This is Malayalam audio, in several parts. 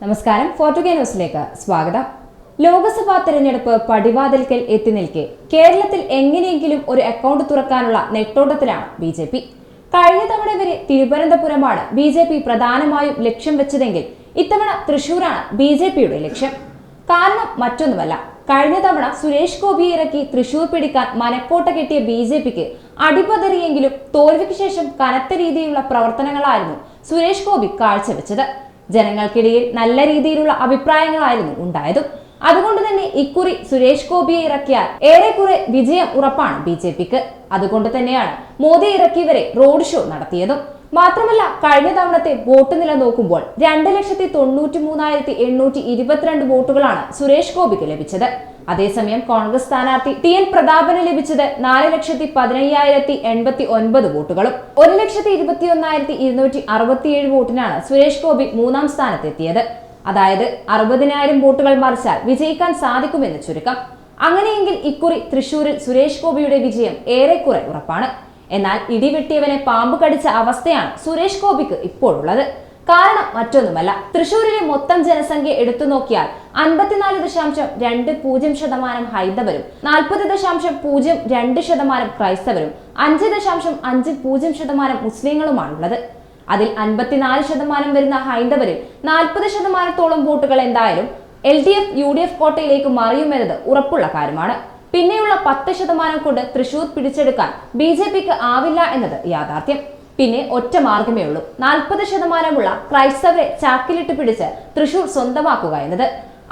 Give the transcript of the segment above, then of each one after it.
നമസ്കാരം. ഫോർട്ടുഗേ ന്യൂസിലേക്ക് സ്വാഗതം. ലോക്സഭാ തെരഞ്ഞെടുപ്പ് പടിവാതിൽക്കൽ എത്തി നിൽക്കെ കേരളത്തിൽ എങ്ങനെയെങ്കിലും ഒരു അക്കൗണ്ട് തുറക്കാനുള്ള നെട്ടോട്ടത്തിലാണ് ബി ജെ പി. കഴിഞ്ഞ തവണ വരെ തിരുവനന്തപുരമാണ് ബി ജെ പി പ്രധാനമായും ലക്ഷ്യം വെച്ചതെങ്കിൽ ഇത്തവണ തൃശൂരാണ് ബി ജെ പിയുടെ ലക്ഷ്യം. കാരണം മറ്റൊന്നുമല്ല കഴിഞ്ഞ തവണ സുരേഷ് ഗോപിയെ ഇറക്കി തൃശൂർ പിടിക്കാൻ മനക്കോട്ട കെട്ടിയ ബി ജെ പിക്ക് അടിപതറിയെങ്കിലും തോൽവിക്ക് ശേഷം കനത്ത രീതിയിലുള്ള പ്രവർത്തനങ്ങളായിരുന്നു സുരേഷ് ഗോപി കാഴ്ചവെച്ചത്. ജനങ്ങൾക്കിടയിൽ നല്ല രീതിയിലുള്ള അഭിപ്രായങ്ങളായിരുന്നു ഉണ്ടായതും. അതുകൊണ്ട് തന്നെ ഇക്കുറി സുരേഷ് ഗോപിയെ ഇറക്കിയാൽ ഏറെക്കുറെ വിജയം ഉറപ്പാണ് ബി ജെ പിക്ക്. അതുകൊണ്ട് തന്നെയാണ് മോദി ഇറക്കിയവരെ റോഡ് ഷോ നടത്തിയതും. മാത്രമല്ല കഴിഞ്ഞ തവണത്തെ വോട്ട് നില നോക്കുമ്പോൾ രണ്ട് ലക്ഷത്തി തൊണ്ണൂറ്റി മൂന്നായിരത്തി എണ്ണൂറ്റി ഇരുപത്തിരണ്ട് വോട്ടുകളാണ് സുരേഷ് ഗോപിക്ക് ലഭിച്ചത്. അതേസമയം കോൺഗ്രസ് സ്ഥാനാർത്ഥി ടി എൻ പ്രതാപന് ലഭിച്ചത് നാല് ലക്ഷത്തി പതിനയ്യായിരത്തി എൺപത്തി ഒൻപത് വോട്ടുകളും. ഒരു ലക്ഷത്തി ഇരുപത്തി ഒന്നായിരത്തി ഇരുന്നൂറ്റി അറുപത്തിയേഴ് വോട്ടിനാണ് സുരേഷ് ഗോപി മൂന്നാം സ്ഥാനത്തെത്തിയത്. അതായത് അറുപതിനായിരം വോട്ടുകൾ മറിച്ചാൽ വിജയിക്കാൻ സാധിക്കുമെന്ന് ചുരുക്കം. അങ്ങനെയെങ്കിൽ ഇക്കുറി തൃശൂരിൽ സുരേഷ് ഗോപിയുടെ വിജയം ഏറെക്കുറെ ഉറപ്പാണ്. എന്നാൽ ഇടിവെട്ടിയവനെ പാമ്പ് കടിച്ച അവസ്ഥയാണ് സുരേഷ് ഗോപിക്ക് ഇപ്പോഴുള്ളത്. കാരണം മറ്റൊന്നുമല്ല തൃശൂരിലെ മൊത്തം ജനസംഖ്യ എടുത്തു നോക്കിയാൽ അൻപത്തിനാല് ദശാംശം രണ്ട് പൂജ്യം ശതമാനം ഹൈന്ദവരും നാൽപ്പത് ദശാംശം പൂജ്യം രണ്ട് ശതമാനം ക്രൈസ്തവരും അഞ്ച് ദശാംശം അഞ്ച് പൂജ്യം ശതമാനം മുസ്ലിങ്ങളുമാണുള്ളത്. അതിൽ അൻപത്തിനാല് ശതമാനം വരുന്ന ഹൈന്ദവരിൽ നാൽപ്പത് ശതമാനത്തോളം വോട്ടുകൾ എന്തായാലും L D F U D F കോട്ടയിലേക്ക് മറിയുമെന്നത് ഉറപ്പുള്ള കാര്യമാണ്. പിന്നെയുള്ള പത്ത് ശതമാനം കൊണ്ട് തൃശൂർ പിടിച്ചെടുക്കാൻ ബി ജെ പിക്ക് ആവില്ല എന്നത് യാഥാർത്ഥ്യം. പിന്നെ ഒറ്റ മാർഗമേ ഉള്ളൂ. നാൽപ്പത് ശതമാനമുള്ള ക്രൈസ്തവരെ ചാക്കിലിട്ട് പിടിച്ച് തൃശൂർ സ്വന്തമാക്കുക എന്നത്.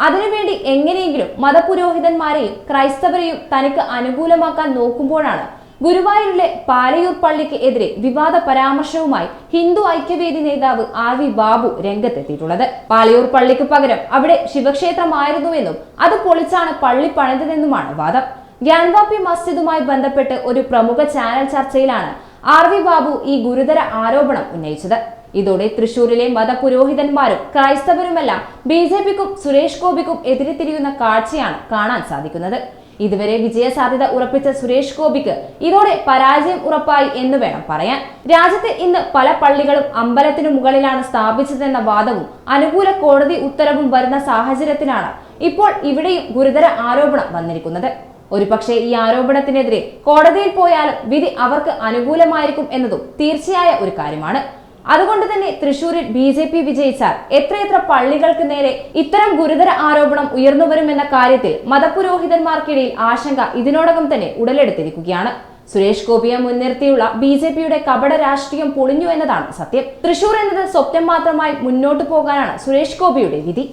അതിനുവേണ്ടി എങ്ങനെയെങ്കിലും മതപുരോഹിതന്മാരെയും ക്രൈസ്തവരെയും തനിക്ക് അനുകൂലമാക്കാൻ നോക്കുമ്പോഴാണ് ഗുരുവായൂരിലെ പാലയൂർ പള്ളിക്ക് എതിരെ വിവാദ പരാമർശവുമായി ഹിന്ദു ഐക്യവേദി നേതാവ് ആർ വി ബാബു രംഗത്തെത്തിയിട്ടുള്ളത്. പാലയൂർ പള്ളിക്ക് പകരം അവിടെ ശിവക്ഷേത്രമായിരുന്നുവെന്നും അത് പൊളിച്ചാണ് പള്ളി പണിതതെന്നുമാണ് വാദം. ഗ്യാൻവാപ്പി മസ്ജിദുമായി ബന്ധപ്പെട്ട് ഒരു പ്രമുഖ ചാനൽ ചർച്ചയിലാണ് ആർ വി ബാബു ഈ ഗുരുതര ആരോപണം ഉന്നയിച്ചത്. ഇതോടെ തൃശൂരിലെ മതപുരോഹിതന്മാരും ക്രൈസ്തവരുമെല്ലാം ബി ജെ പിക്കും സുരേഷ് ഗോപിക്കും എതിരെ തിരിയുന്ന കാഴ്ചയാണ് കാണാൻ സാധിക്കുന്നത്. ഇതുവരെ വിജയസാധ്യത ഉറപ്പിച്ച സുരേഷ് ഗോപിക്ക് ഇതോടെ പരാജയം ഉറപ്പായി എന്ന് വേണം പറയാൻ. രാജ്യത്തെ ഇന്ന് പല പള്ളികളും അമ്പലത്തിനു മുകളിലാണ് സ്ഥാപിച്ചതെന്ന വാദവും അനുകൂല കോടതി ഉത്തരവും വരുന്ന സാഹചര്യത്തിലാണ് ഇപ്പോൾ ഇവിടെയും ഗുരുതര ആരോപണം വന്നിരിക്കുന്നത്. ഒരുപക്ഷെ ഈ ആരോപണത്തിനെതിരെ കോടതിയിൽ പോയാലും വിധി അവർക്ക് അനുകൂലമായിരിക്കും എന്നതും തീർച്ചയായ ഒരു കാര്യമാണ്. അതുകൊണ്ട് തന്നെ തൃശൂരിൽ ബി ജെ പി വിജയിച്ചാൽ എത്രയെത്ര പള്ളികൾക്ക് നേരെ ഇത്തരം ഗുരുതര ആരോപണം ഉയർന്നു വരുമെന്ന കാര്യത്തിൽ മതപുരോഹിതന്മാർക്കിടയിൽ ആശങ്ക ഇതിനോടകം തന്നെ ഉടലെടുത്തിരിക്കുകയാണ്. സുരേഷ് ഗോപിയെ മുൻനിർത്തിയുള്ള ബി ജെ പിയുടെ കപട രാഷ്ട്രീയം പൊളിഞ്ഞു എന്നതാണ് സത്യം. തൃശൂർ എന്നത് സ്വപ്നം മാത്രമായി മുന്നോട്ടു പോകാനാണ് സുരേഷ് ഗോപിയുടെ വിധി.